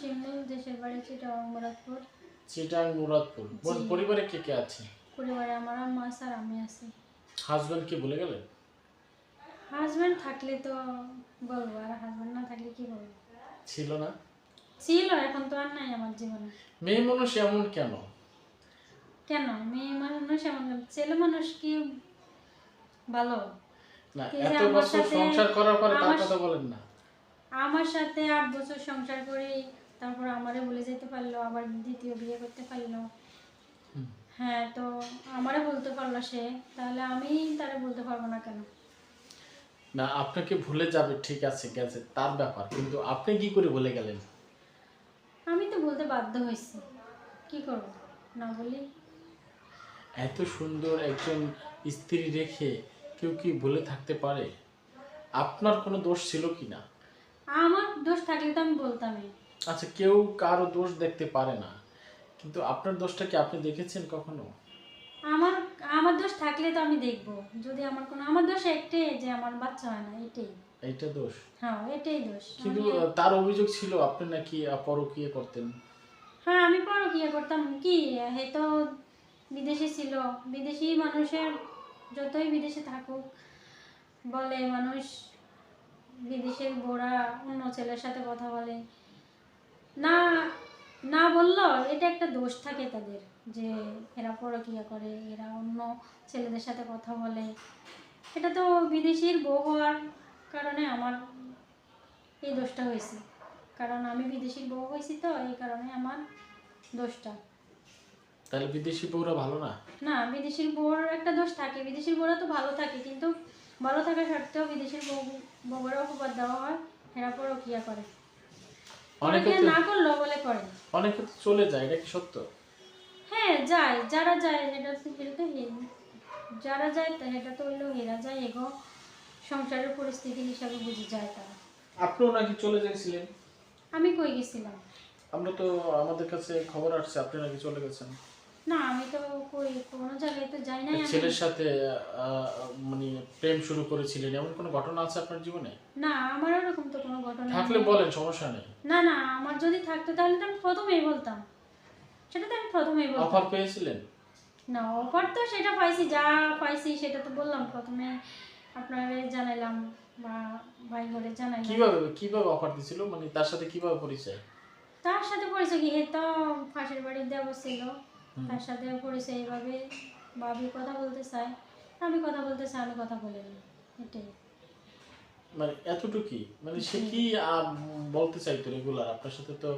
শিমুল দেশের বাড়ি চিটাগাং মুরাদপুর। চিটাং মুরাদপুর। বোন, পরিবারে কে কে আছে? পরিবারে আমার আছে আর আমি আছি। হাজবেন্ড কি ভুলে গেলেন? হাজব্যান্ড থাকলে তো বলব আর হাজব্যান্ড না থাকলে কি বলব? ছিল না? ছিল এখন তো আর নাই আমার জীবনে। মেয়ে মানুষ এমন কেন? কেন? মেয়ে মানুষ এমন ছেলে মানুষ কি ভালো? না এত বছর সংসার করার পরে তার কথা বলেন না। আমার সাথে আট বছর সংসার করে তারপর আমারে বলে যেতে পারল আবার দ্বিতীয় বিয়ে করতে পারল। হ্যাঁ তো আমারে বলতে পারল সে তাহলে আমি তারে বলতে পারব না কেন? না আপনাকে ভুলে যাবে ঠিক আছে গেছে তার ব্যাপার কিন্তু আপনি কি করে ভুলে গেলেন? আমি তো বলতে বাধ্য হয়েছি কি করব না বলি এত সুন্দর একজন স্ত্রী রেখে কেউ কি ভুলে থাকতে পারে? আপনার কোনো দোষ ছিল কি না? আমার দোষ থাকলে তো আমি বলতামই। আচ্ছা কেউ কারও দোষ দেখতে পারে না। কিন্তু আপনার দোষটা কি আপনি দেখেছেন কখনো? আমার আমার দোষ থাকলে তো আমি দেখব। যদি আমার কোনো আমার দোষ একটাই যে আমার বাচ্চা হয় না এটাই। এইটা দোষ? হ্যাঁ এটাই দোষ। কিন্তু তার অভিযোগ ছিল আপনি নাকি পরকীয়া করতেন। হ্যাঁ আমি পরকিয়া করতাম। কি হে তো বিদেশে ছিল। বিদেশি মানুষের যতই বিদেশে থাকুক বলে মানুষ বিদেশের বোরা অন্য ছেলের সাথে কথা বলে। না না বলল এটা একটা দোষ থাকে তাদের যে এরা পরকিয়া করে এরা অন্য ছেলেদের সাথে কথা বলে। এটা তো বিদেশির বউ হওয়ার কারণে আমার এই দোষটা হয়েছে। কারণ আমি বিদেশির বউ হয়েছি তো এই কারণে আমার দোষটা। তাহলে বিদেশি বউরা ভালো না? না বিদেশির বউর একটা দোষ থাকে। বিদেশির বউরা তো ভালো থাকে কিন্তু ভালো থাকা সত্ত্বেও বিদেশির বউ বউয়ের অপবাদ দেওয়া হয় এরা পরকিয়া করে। অনেকে পরকিয়া না করলেও বলে করে। অনেকে তো চলে যায় এটা কি সত্য? হ্যাঁ যায় যারা যায় এটা তো এটা তো হে- যারা যায় তা এটা তো হইল হেরা যায় এগো সংসারের পরিস্থিতি হিসাবে বুঝে যায় তারা। আপনিও নাকি চলে গেছিলেন? আমি কই গেছিলাম? আমরা তো আমাদের কাছে খবর আসছে আপনি নাকি চলে গেছেন। না আমি তো কই কোনো জায়গায় তো যাই নাই ছেলের সাথে মানে প্রেম শুরু করেছিলেন এমন কোনো ঘটনা আছে আপনার জীবনে? না আমার ওরকম তো কোনো ঘটনা থাকলে বলেন সমস্যা নেই। না না আমার যদি থাকতো তাহলে তো আমি প্রথমেই বলতাম। সেটা তো আমি প্রথমেই বলতাম। অফার পেয়েছিলেন? না অফার তো সেটা পাইছি যা পাইছি সেটা তো বললাম। প্রথমে আপনারে জানাইলাম বা ভাই ঘরে জানাইলাম। কীভাবে কীভাবে অফার দিছিল? মানে তার সাথে কীভাবে পরিচয়? তার সাথে পরিচয় কি? হে তো ফাঁসের বাড়ির দেব ছিল। তার সাথে পরিচয় এইভাবে ভাবি কথা বলতে চাই। আমি কথা বলতে চাই আমি কথা বলে নিই। এটাই। মানে এতটুকুই? মানে সে কি বলতে চাইতো রেগুলার? আপনার সাথে তো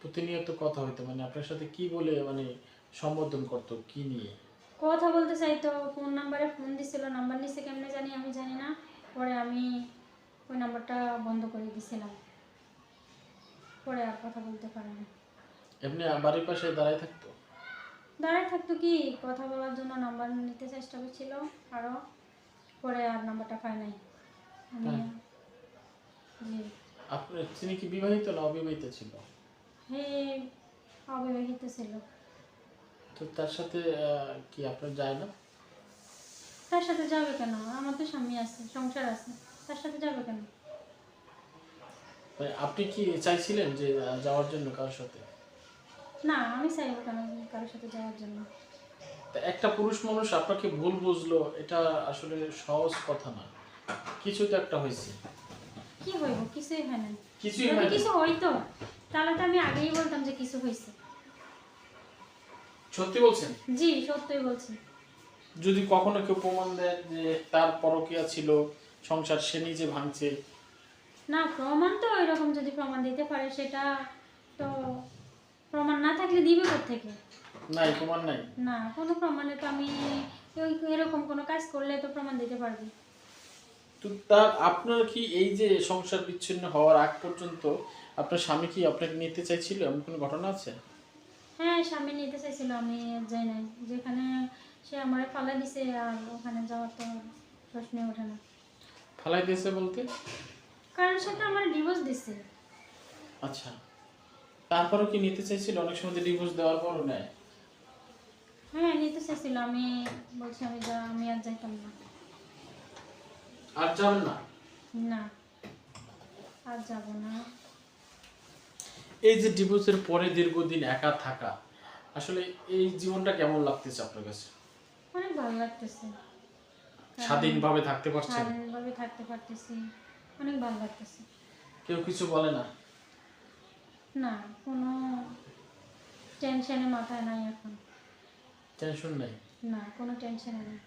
প্রতিনিয়ত কথা হইতো। মানে আপনার সাথে কি বলে মানে সম্বোধন করতো কি নিয়ে? কথা বলতে চাই তো ফোন নাম্বারে ফোন দিছিল। নাম্বার নিছে কেমনে জানি আমি জানি না। পরে আমি ওই নাম্বারটা বন্ধ করে দিছিলাম। পরে আর কথা বলতে পারি না এমনি বাড়ির পাশে দাঁড়ায় থাকতো? দাঁড়ায় থাকতো কি? কথা বলার জন্য নাম্বার নিতে চেষ্টা করছিল। আরও পরে আর নাম্বারটা পাই নাই। আমি হ্যাঁ। জি। আপনি তিনি কি বিবাহিত না অবিবাহিত ছিল? হে অবিবাহিত ছিল। তো তার সাথে কি আপনার যায় না? তার সাথে যাবে কেন? আমার তো স্বামী আছে সংসার আছে। তার সাথে যাবে কেন? মানে আপনি কি চাইছিলেন যে যাওয়ার জন্য কারোর সাথে? না আমি চাইব কেন কারোর সাথে যাওয়ার জন্য? একটা পুরুষ মানুষ আপনাকে ভুল বুঝলো এটা আসলে সহজ কথা না। কিছু তো একটা হয়েছে। কি হইব? কিছুই হয় না। কিছুই যদি কিছু হইতো তাহলে তো আমি আগেই বলতাম যে কিছু হয়েছে। সত্যি বলছেন? জি সত্যই বলছি। যদি কখনো কেউ প্রমাণ দেয় যে তার পরকিয়া ছিল সংসার সে নিজে ভাঙছে? না প্রমাণ তো ওই রকম যদি প্রমাণ দিতে পারে সেটা তো প্রমাণ না থাকলে দিবে থেকে নাই প্রমাণ নাই। না কোনো প্রমাণে তো আমি ওই এরকম কোনো কাজ করলে তো প্রমাণ দিতে পারবে। তো তার আপনার কি এই যে সংসার বিচ্ছিন্ন হওয়ার আগ পর্যন্ত আপনার স্বামী কি আপনাকে নিতে চাইছিল? এমন কোনো ঘটনা আছে? হ্যাঁ স্বামী নিতে চাইছিল আমি যাই নাই। যেখানে সে আমার ফালা দিছে আর ওখানে যাওয়ার তো প্রশ্নই ওঠে না। ফালাই দিয়েছে বলতে? কারণ সে তো আমার ডিভোর্স দিছে। আচ্ছা। তারপরও কি নিতে চাইছিল? অনেক সময় ডিভোর্স দেওয়ার পরও নেয়। হ্যাঁ নিতে চাইছিল। আমি বলছি আমি যা আমি আর যাইতাম না। আর যাব না? না। আর যাব না। এই যে ডিভোর্সের পরে দীর্ঘদিন একা থাকা আসলে এই জীবনটা কেমন লাগতেছে আপনার কাছে? অনেক ভালো লাগতেছে। স্বাধীনভাবে থাকতে পারছেন? স্বাধীনভাবে থাকতে পারতেছি। অনেক ভালো লাগতেছে। কেউ কিছু বলে না? না কোনো টেনশনে মাথায় নাই এখন। টেনশন নাই? না কোনো টেনশনে নাই।